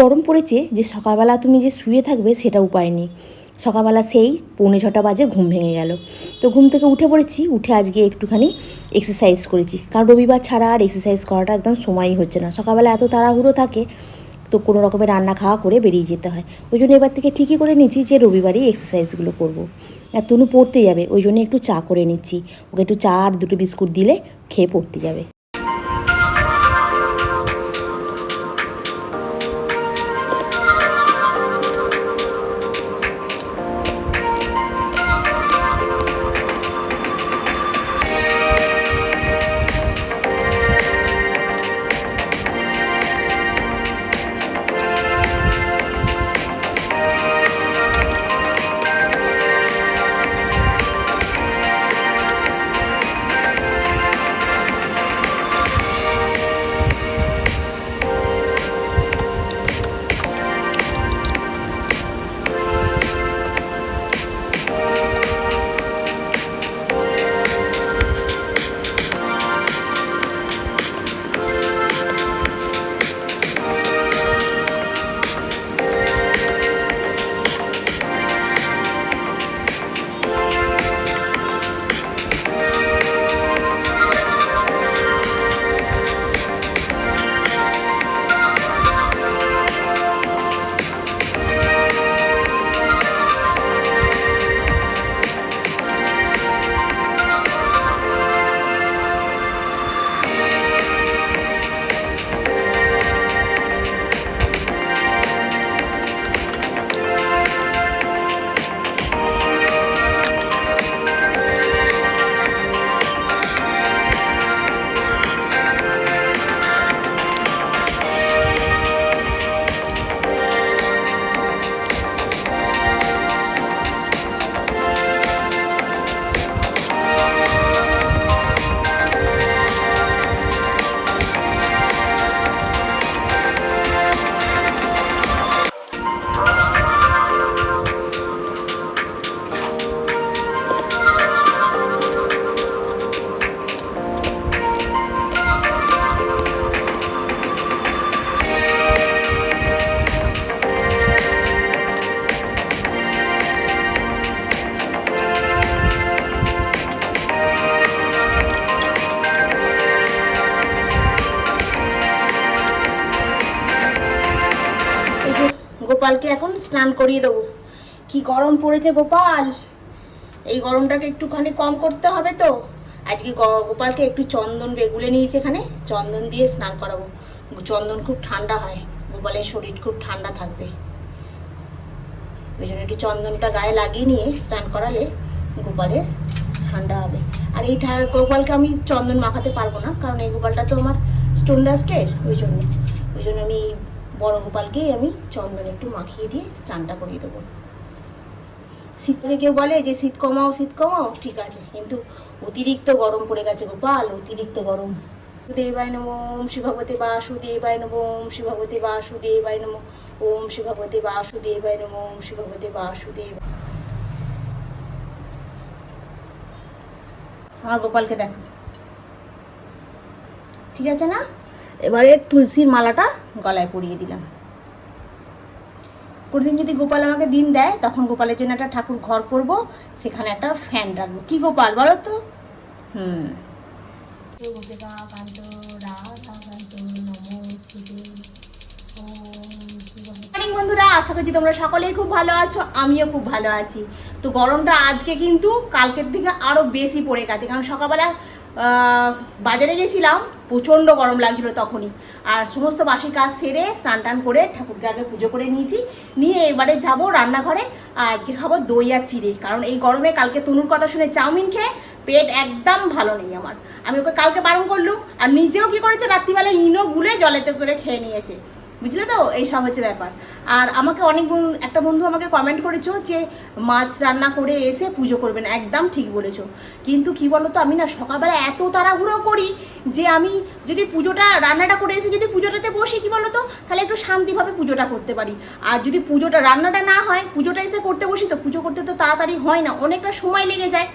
গরম পড়েছে যে সকালবেলা তুমি যে শুয়ে থাকবে সেটা উপায় নেই। সকালবেলা সেই পৌনে ছটা বাজে ঘুম ভেঙে গেল। তো ঘুম থেকে উঠে পড়েছি, উঠে আজকে একটুখানি এক্সারসাইজ করেছি। কারণ রবিবার ছাড়া আর এক্সারসাইজ করাটা একদম সময়ই হচ্ছে না। সকালবেলা এত তাড়াহুড়ো থাকে, তো কোনো রকমের রান্না খাওয়া করে বেরিয়ে যেতে হয়। ওই জন্য এবার থেকে ঠিকই করে নিচ্ছি যে রবিবারই এক্সারসাইজগুলো করব। আর তনু পড়তে যাবে, ওই জন্য একটু চা করে নিচ্ছি। ওকে একটু চা আর দুটো বিস্কুট দিলে খেয়ে পড়তে যাবে। গোপালকে এখন স্নান করিয়ে দেবো। কি গরম পড়েছে গোপাল। এই গরমটাকে একটুখানি কম করতে হবে তো। আজকে গোপালকে একটু চন্দন বেগুলে নিয়েছি এখানে। চন্দন দিয়ে স্নান করাবো। চন্দন খুব ঠান্ডা হয়। গোপালের শরীর খুব ঠান্ডা থাকবে। ওই জন্য একটু চন্দনটা গায়ে লাগিয়ে নিয়ে স্নান করালে গোপালের ঠান্ডা হবে। আর এই গোপালকে আমি চন্দন মাখাতে পারব না। কারণ এই গোপালটা তো আমার স্টোন ডাস্টের ওই জন্য। ওই জন্য আমি বড় গোপালকেই আমি চন্দন একটু মাখিয়ে দিয়ে স্নানটা করিয়ে দেবো। শীতকালে কেউ বলে যে, শীত কমাও শীত কমাও। ঠিক আছে, কিন্তু অতিরিক্ত গরম পড়ে গেছে গোপাল, অতিরিক্ত গরম। দেবায় নম, ওম শিভগবতী বাসুদেবায় নম, ওম শিভগবতী বাসুদেবায় নম, ওম শিভগবতী বাসুদেবায় নম, ওম শিভগবতী বাসুদেব আমার গোপালকে দেখো। ঠিক আছে না? এবারে তুলসীর মালাটা গলায় পরিয়ে দিলাম। কোনোদিন যদি গোপাল আমাকে দিন দেয়, তখন গোপালের জন্য একটা ঠাকুর ঘর করব, সেখানে একটা ফ্যান রাখব। কি গোপাল বলো তো? হুম। বন্ধুরা, আশা করছি তোমরা সকলেই খুব ভালো আছো, আমিও খুব ভালো আছি। তো গরমটা আজকে কিন্তু কালকের থেকে আরও বেশি পড়ে গেছে, কারণ সকালবেলা বাজারে গেছিলাম, প্রচণ্ড গরম লাগছিল তখনই। আর সমস্ত বাসি কাজ সেরে স্নান টান করে ঠাকুরকে আগে পুজো করে নিয়েছি। নিয়ে এবারে যাব রান্নাঘরে, আর আজকে খাব দই আর চিড়ে। কারণ এই গরমে কালকে তনুর কথা শুনে চাউমিন খেয়ে পেট একদম ভালো নেই আমার। আমি ওকে কালকে বারণ করলুম, আর নিজেও কি করেছে? রাত্রিবেলা ইনো গুলে জলেতে করে খেয়ে নিয়েছে। বুঝলে তো? এই সব হচ্ছে ব্যাপার। আর আমাকে অনেক একটা বন্ধু আমাকে কমেন্ট করেছ যে, মাছ রান্না করে এসে পুজো করবেন। একদম ঠিক বলেছ। কিন্তু কি বলতো, আমি না সকালবেলা এত তাড়াহুড়ো করি যে আমি যদি পুজোটা, রান্নাটা করে এসে যদি পুজোটাতে বসি, কি বলতো? তাহলে একটু শান্তিভাবে পুজোটা করতে পারি। আর যদি পুজোটা, রান্নাটা না হয়, পুজোটা এসে করতে বসি, তো পুজো করতে তো তাড়াতাড়ি হয় না। অনেকটা সময় লেগে যায়।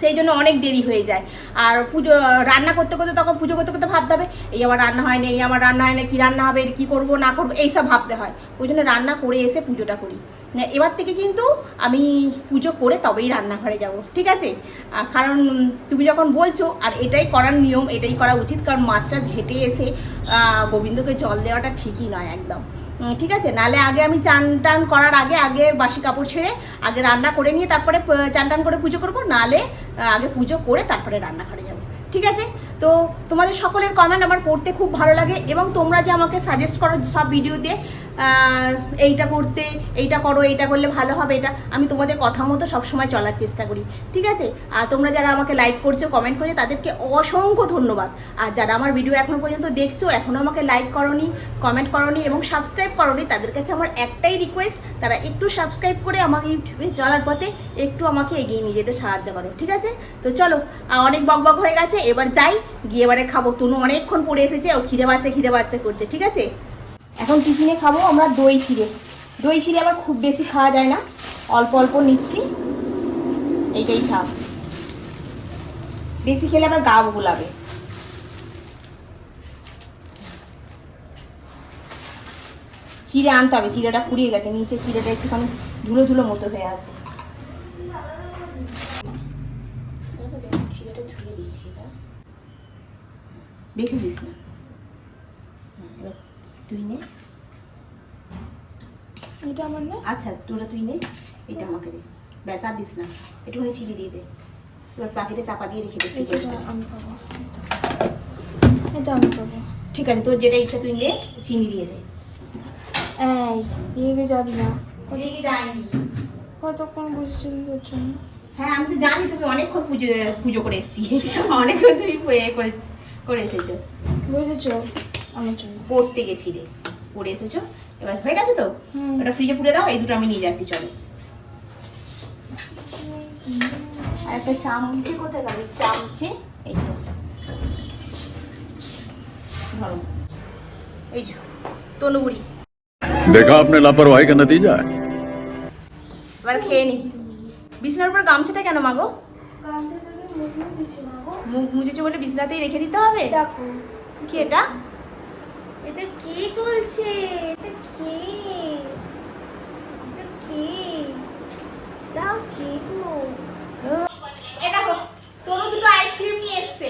সেই জন্য অনেক দেরি হয়ে যায়। আর পুজো, রান্না করতে করতে তখন পুজো করতে করতে ভাবতে হবে, এই আমার রান্না হয় না এই আমার রান্না হয় না কি রান্না হবে, কি করব, না করব এইসব ভাবতে হয়। ওই জন্য রান্না করে এসে পুজোটা করি। এবার থেকে কিন্তু আমি পুজো করে তবেই রান্নাঘরে যাব, ঠিক আছে? কারণ তুমি যখন বলছো, আর এটাই করার নিয়ম, এটাই করা উচিত, কারণ মাছটা ঝেটে এসে গোবিন্দকে জল দেওয়াটা ঠিকই নয় একদম। ঠিক আছে। নালে আগে আমি চান টান করার আগে আগে বাসি কাপড় ছেড়ে, আগে রান্না করে নিয়ে তারপরে চান টান করে পুজো করব। নালে আগে পুজো করে তারপরে রান্না রান্নাঘরে যাব। ঠিক আছে? তো তোমাদের সকলের কমেন্ট আমার পড়তে খুব ভালো লাগে এবং তোমরা যে আমাকে সাজেস্ট করো সব ভিডিওতে এইটা করতে, এইটা করো, এইটা করলে ভালো হবে এটা। আমি তোমাদের কথা মতো সবসময় চলার চেষ্টা করি, ঠিক আছে? আর তোমরা যারা আমাকে লাইক করছ কমেন্ট করছ, তাদেরকে অসংখ্য ধন্যবাদ। আর যারা আমার ভিডিও এখনও পর্যন্ত দেখছ এখনও আমাকে লাইক করনি কমেন্ট করনি এবং সাবস্ক্রাইব করনি, তাদের কাছে আমার একটাই রিকোয়েস্ট তারা একটু সাবস্ক্রাইব করে আমাকে ইউটিউবে চলার পথে একটু আমাকে এগিয়ে নিয়ে যেতে সাহায্য করো, ঠিক আছে? তো চলো অনেক বক বক হয়ে গেছে, এবার যাই, গিয়ে এবারে খাব। তনু অনেকক্ষণ পড়ে এসেছে, ও খিদে বাচ্চা খিদে বাচ্চা করছে, ঠিক আছে? এখন টিফিনে খাব আমরা দই চিড়ে। দই চিড়ে আবার খুব বেশি খাওয়া যায় না। অল্প অল্প নিচ্ছি। এইটাই খাও বেশি খেলে আবার গা গোলাবে চিড়ে আনতে হবে, চিড়েটা ফুরিয়ে গেছে। নিচে চিড়েটা একটুখানি ধুলো ধুলো মতো হয়ে আছে। বেশি দিস না। তুই নে। এটা আমার না? আচ্ছা তোরা তুই নে। এটা আমাকে দে। ব্যাস আর দিস না। একটুখানি চিড়ে দিয়ে দে। এবার প্যাকেটে চাপা দিয়ে রেখে দে এটা আমি খাব এটা আমি খাব ঠিক আছে তোর যেটা ইচ্ছা তুই নে চিনি দিয়ে দে। এই রেগে যাবি না। ওদিকে যাইনি। কতক্ষণ বসেছিলি তোর জন্য? হ্যাঁ আমি তো জানি তুমি অনেকক্ষণ পুজো পুজো করে এসছি। অনেকক্ষণ তুমি করে করে এসেছ। বুঝেছ আমার জন্য। পড়তে গেছিলে। পড়ে এসেছ? এবার হয়ে গেছে তো? ওটা ফ্রিজে পুড়ে দাও এই দুটো আমি নিয়ে যাচ্ছি চলো। আর একটা চামচে এই এবার খেয়ে বিছানার গামছাটা কেন মাগো? বলে বিছনাতেই রেখে দিতে হবে? কি এটা? এটা কে চলছে? এটা কে? এটা কে? এটা কে গো আইসক্রিম নিয়ে এসছে।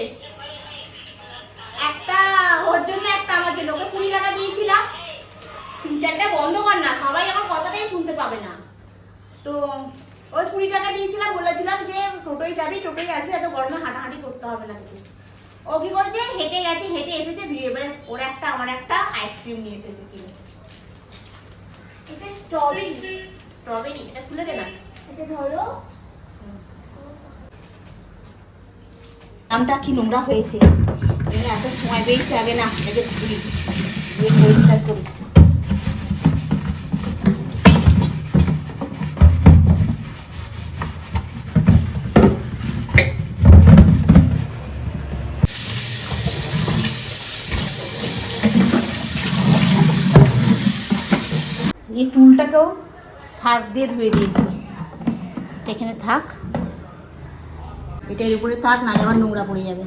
একটা ওর জন্য একটা আমার ওকে কুড়ি টাকা দিয়েছিলাম তিন বন্ধ কর না, সবাই আমার কথাটাই শুনতে পাবে না। তো ওই কুড়ি টাকা দিয়েছিলাম বলেছিলাম যে টোটোয় যাবি, টোটোয় আসবি, এত গরমে হাঁটাহাঁটি করতে হবে না কিছু ও কি করেছে হেঁটে গেছে হেঁটে এসেছে দিয়ে এবারে ওর একটা আমার একটা আইসক্রিম নিয়ে এসেছে কিনে এটা স্ট্রবেরি স্ট্রবেরি এটা খুলে দে না এটা ধরো আমটা কি নোংরা হয়েছে এত সময় পেয়েছে আগে না এটা ধুই ধুয়ে পরিষ্কার করি এই টুলটাকেও সার্ফ দিয়ে ধুয়ে দিয়েছি। এটা এখানে থাক। এটা এর উপরে থাক না আবার নোংরা পড়ে যাবে।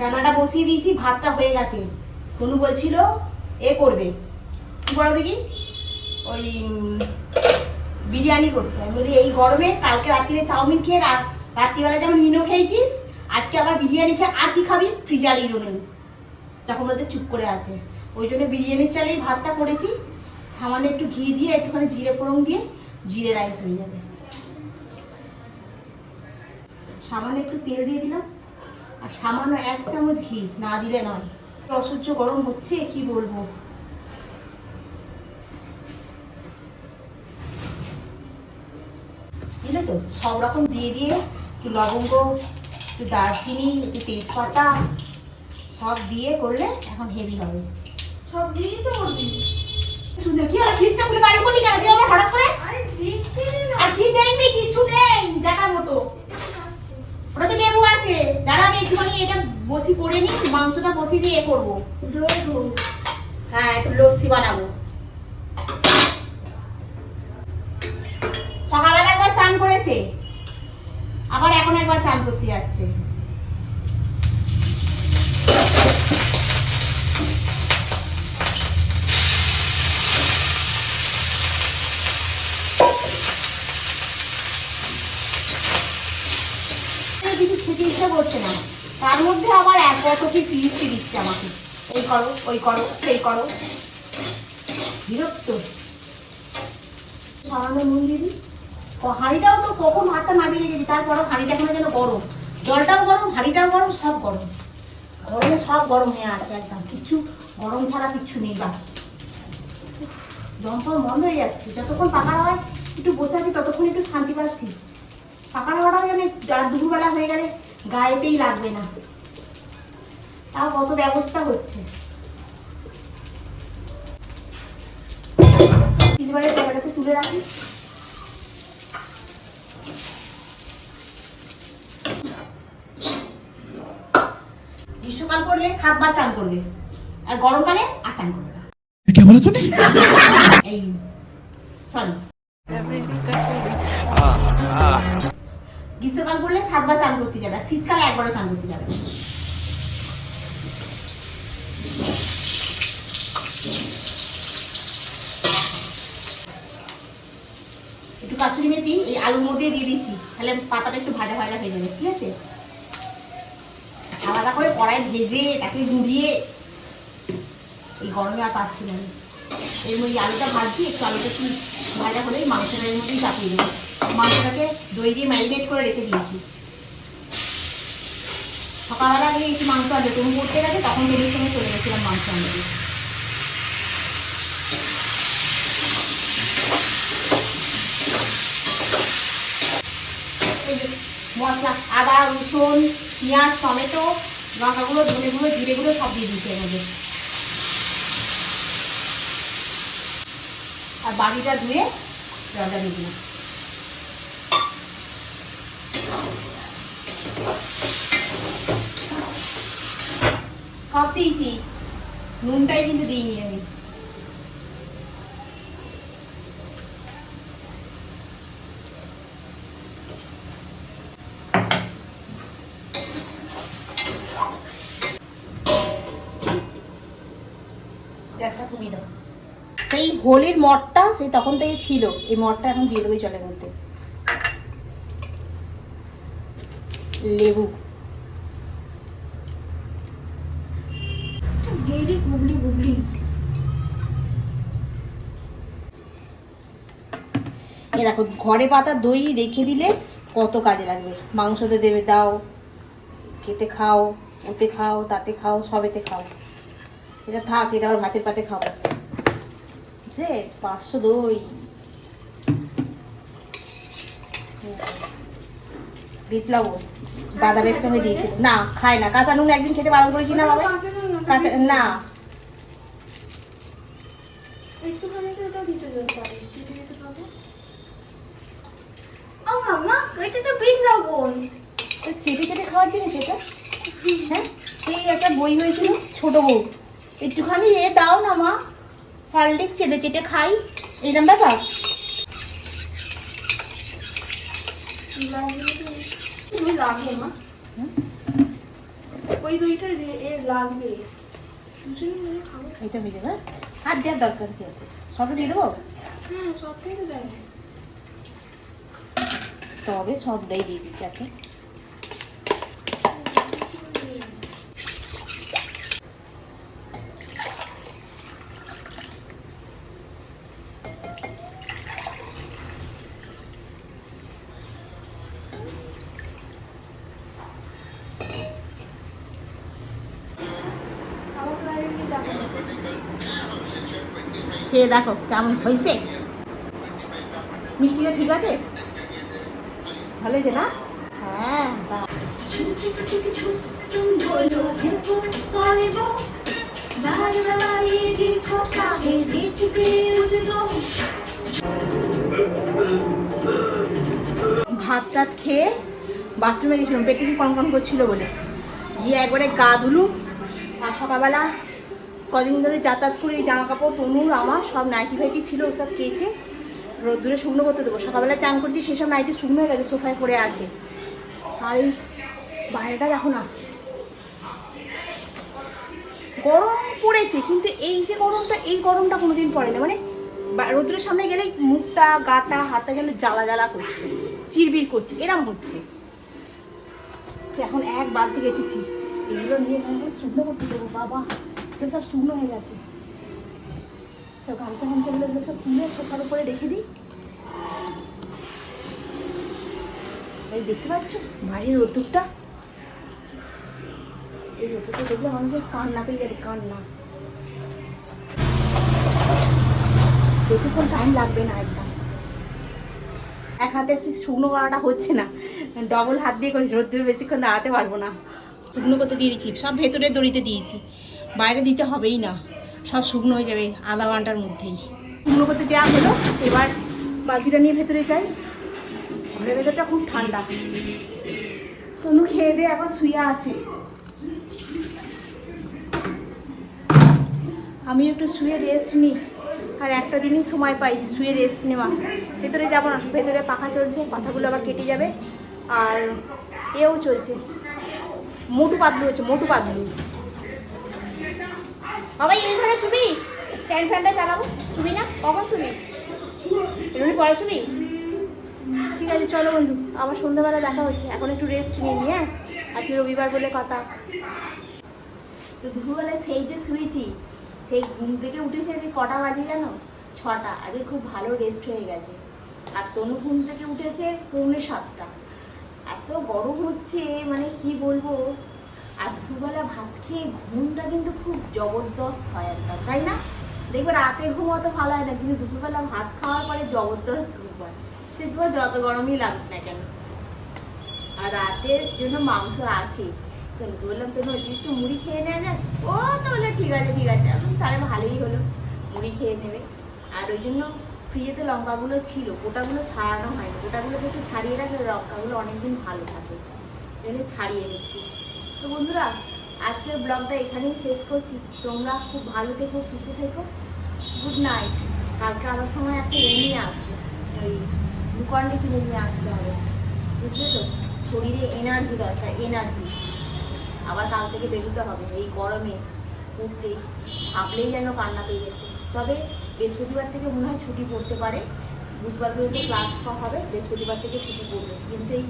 রান্নাটা বসিয়ে দিয়েছি ভাতটা হয়ে গেছে। তনু বলছিল এ করবে। কি করো দেখি? ওই বিরিয়ানি করতে। আমি বলি এই গরমে কালকে রাত্রিরে চাউমিন খেয়ে রাত রাত্রিবেলা যেমন মিনো খেয়েছিস আজকে আবার বিরিয়ানি খেয়ে আর কি খাবি? ফ্রিজার ইরো নেই। তখন ওদের চুপ করে আছে। ওই জন্য বিরিয়ানির চালেই ভাতটা করেছি। সামান্য একটু ঘি দিয়ে, একটুখানি জিরে ফোড়ন দিয়ে, জিরে রাইস হয়ে যাবে। সামান্য একটু তেল দিয়ে দিলাম। আর সামান্য এক চামচ ঘি, না দিলে নয়। অসহ্য গরম হচ্ছে, কি বলব? বুঝলে তো, সব রকম দিয়ে দিয়ে একটু লবঙ্গ একটু দারচিনি একটু তেজপাতা সব দিয়ে করলে এখন হেভি হবে। সব দিয়ে তো করবি। সুন্দর কি হলো? ফ্রিজটা খুলে দাঁড়িয়ে পড়লি কেন? তুই আমার হঠাৎ করে? আরে কি দেখবি? কিছু নেই দেখার মতো। আছে। ওটাতে লেবু আছে। দাঁড়া আমি একটুখানি এটা বসি করে নি মাংসটা বসি দিয়ে করব। হ্যাঁ একটু লস্যি বানাবো। করতে যাচ্ছে। কিছু করছে না। তার মধ্যে আবার এক বছরটি ফিরিয়ে দিচ্ছে আমাকে। এই করো ওই করো সেই করো। বিরক্ত। সামান্য নুন ও, হাঁড়িটাও তো কখন ভাতটা নামিয়ে রেখেছি, তারপরও হাঁড়িটা এখানে যেন গরম। জলটাও গরম, হাঁড়িটাও গরম, সব গরম। গরমে সব গরম হয়ে আছে একদম কিছু গরম ছাড়া কিচ্ছু নেই বাকি দমফল বন্ধ হয়ে যাচ্ছে, যতক্ষণ পাকা হয় একটু বসে আছি, ততক্ষণ একটু শান্তি পাচ্ছি। পাকা হাওয়াটাও যেন আর দুপুরবেলা হয়ে গেলে গায়েতেই লাগবে না। তাও কত ব্যবস্থা হচ্ছে। সিলভারের জায়গাটাতে তুলে রাখি। সাতবার চান করবে। আর গরমকালে আর চান করবে গ্রীষ্মকাল সাতবার চান করতে যাবে শীতকালে একবারও চান করতে যাবে একটু কাশ্মীর মেথি এই আলুর মধ্যে দিয়ে দিচ্ছি। তাহলে পাতাটা একটু ভাজা ভাজা হয়ে যাবে ঠিক আছে? আলাদা করে কড়াই ভেজে তাকে গুঁড়িয়ে এই গরমে আর পাচ্ছি না। এর মধ্যে আলুটা ভাজছি, একটু আলুটা একটু ভাজা হলেই মাংসটা এর মধ্যেই চাপিয়ে দেবো। মাংসটাকে দই দিয়ে ম্যারিনেট করে রেখে দিয়েছি। সকালবেলা আগে একটু মাংস আনতে তুমি পড়তে গেছে, তখন বেরিয়ে সঙ্গে চলে গেছিলাম মাংস আনতে। মশলা, আদা, রসুন, পেঁয়াজ, টমেটো লঙ্কাগুলো ধনে গুঁড়ো জিরে গুঁড়ো সব দিয়ে দিচ্ছি হবে আর বাড়িটা ধুয়ে জলটা দিয়ে দিলাম। সব দিয়েছি। নুনটাই কিন্তু দিইনি আমি। সেই হোলির মঠটা সেই তখন থেকে ছিল। এই মঠটা এখন দিয়ে দেবো জলের মধ্যে। লেবু। এ দেখো ঘরে পাতা দই রেখে দিলে কত কাজে লাগবে। মাংসতে দেবে দাও। খেতে খাও ওতে খাও তাতে খাও সবেতে খাও। এটা থাক এটা আবার ভাতের পাতে খাব। বুঝলে পাঁচশো দই। বিট লবণ বাদামের সঙ্গে দিয়েছিল। না খায় না। কাঁচা নুন একদিন খেতে বারণ করেছি না বাবা? কাঁচা না। খাওয়ার জিনিস এটা হ্যাঁ? সেই একটা বই হয়েছিল ছোট বউ। একটুখানি এ দাও না মা। হরলিক্স চেটে চেটে খাই এইরকম ব্যাপার লাগবে মা ওই দইটা এর লাগবে। এটা হয়ে? যাবে হাত দেওয়ার দরকার কি আছে? দিয়ে দেবো? হ্যাঁ সবটাই তো দেয়। তবে সবটাই দিয়ে দিচ্ছি আচ্ছা আমার গায়ে কি দেখো খেয়ে দেখো কেমন হয়েছে। মিষ্টিটা ঠিক আছে? ভালো হয়েছে না? হ্যাঁ ভাত টাত খেয়ে বাথরুমে গেছিলাম, পেটে কি কনকন করছিল বলে। গিয়ে একবারে গা ধুলুম, আর সকালবেলা কদিন ধরে যাতায়াত করে এই জামা কাপড় তনুর আমার সব নাইটি ফাইটি ছিল ওসব কেচে। রোদ্দুরে শুকনো করতে দেবো। সকালবেলা চান করছি, সেসব নাইটি শুকনো হয়ে গেছে, সোফায় পড়ে আছে। আর এই বাইরেটা দেখো না। গরম পড়েছে, কিন্তু এই যে গরমটা, এই গরমটা কোনোদিন পড়ে না মানে রোদ্রের সামনে গেলেই মুখটা, গাটা হাতে গেলে জ্বালা জ্বালা করছে চিরবির করছে, এরম হচ্ছে। এখন এক বালতি গেছেছি এগুলো নিয়ে শুকনো করতে দেবো, বাবা। এগুলো সব শুকনো হয়ে গেছে। সব গামছা গামছাগুলো এগুলো সব তুলে সোফার উপরে রেখে দিই। এই দেখতে পাচ্ছ? বাইরের রোদ্দুরটা এই রোদ্দুরটা দেখলে মানুষের কান্না পেয়ে যাবে, কান্না। বেশিক্ষণ টাইম লাগবে না একদম। এক হাতে শুকনো করাটা হচ্ছে না। ডবল হাত দিয়ে করি রোদ্দুর বেশিক্ষণ দাঁড়াতে পারব না। শুকনো করতে দিয়ে দিচ্ছি, সব ভেতরে দড়িতে দিয়েছি। বাইরে দিতে হবেই না। সব শুকনো হয়ে যাবে আধা ঘণ্টার মধ্যেই। শুকনো করতে দেওয়া হলো, এবার বালতিটা নিয়ে ভেতরে যাই। ঘরের ভেতরটা খুব ঠান্ডা। তনু খেয়ে দিয়ে এখন শুয়ে আছে। আমি একটু শুয়ে রেস্ট নিই আর একটা দিনই সময় পাই শুয়ে রেস্ট নেওয়া। ভেতরে যাব না, ভেতরে পাখা চলছে, পাখাগুলো আবার কেটে যাবে, আর এও চলছে। মোটু পাতলু হচ্ছে, মোটু পাতলু। বাবা এই ঘরে শুবি? স্ট্যান্ড ফ্যানটা চালাবো। শুবি না? কখন শুবি? এমনি পরে শুবি? ঠিক আছে চলো বন্ধু। আবার সন্ধ্যাবেলা দেখা হচ্ছে। এখন একটু রেস্ট নিয়ে নি হ্যাঁ? আজকে রবিবার বলে কথা। তো দুপুরবেলায় সেই যে শুয়েছি সেই ঘুম থেকে উঠেছে যে কটা বাজে জানো? ছটা। আজকে খুব ভালো রেস্ট হয়ে গেছে। আর তনু ঘুম থেকে উঠেছে পৌনে সাতটা। এত গরম হচ্ছে মানে কি বলব? আর দুপুরবেলা ভাত খেয়ে ঘুমটা কিন্তু খুব জবরদস্ত হয় একদম তাই না? দেখবে রাতে ঘুম অত ভালো হয় না, কিন্তু দুপুরবেলা ভাত খাওয়ার পরে জবরদস্ত ঘুম হয়। সে তোমার যত গরমই লাগুক না কেন। আর রাতের জন্য মাংস আছে। তো বললাম তো নদী একটু মুড়ি খেয়ে নেওয়া যাক? ও তো ঠিক আছে ঠিক আছে। এখন তাহলে ভালোই হলো, মুড়ি খেয়ে নেবে। আর ওই জন্য ফ্রিজেতে লঙ্কাগুলো ছিল, গোটাগুলো ছাড়ানো হয়নি। গোটাগুলো একটু ছাড়িয়ে রাখলে লঙ্কাগুলো অনেকদিন ভালো থাকে। জন্য ছাড়িয়ে নিচ্ছি। তো বন্ধুরা, আজকের ব্লগটা এখানেই শেষ করছি। তোমরা খুব ভালো থেকো, সুস্থ থেকো। গুড নাইট কালকে আসার সময় একটা এ নিয়ে আসবে। ওই গ্লুকন্ডি কিনে নিয়ে আসতে হবে। বুঝলে তো? শরীরে এনার্জি দরকার এনার্জি আবার কাল থেকে বেরোতে হবে, এই গরমে উঠতে। ভাবলেই যেন কান্না পেয়ে যাচ্ছে তবে বৃহস্পতিবার থেকে মনে হয় ছুটি পড়তে পারে। বুধবার পর্যন্ত ক্লাস হবে, বৃহস্পতিবার থেকে ছুটি পড়বে। কিন্তু এই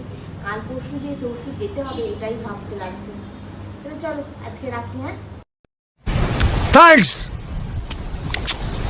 কাল পরশু যে পরশু যেতে হবে, এটাই ভাবতে লাগছে। তো চলো, আজকে রাখি হ্যাঁ? থ্যাংকস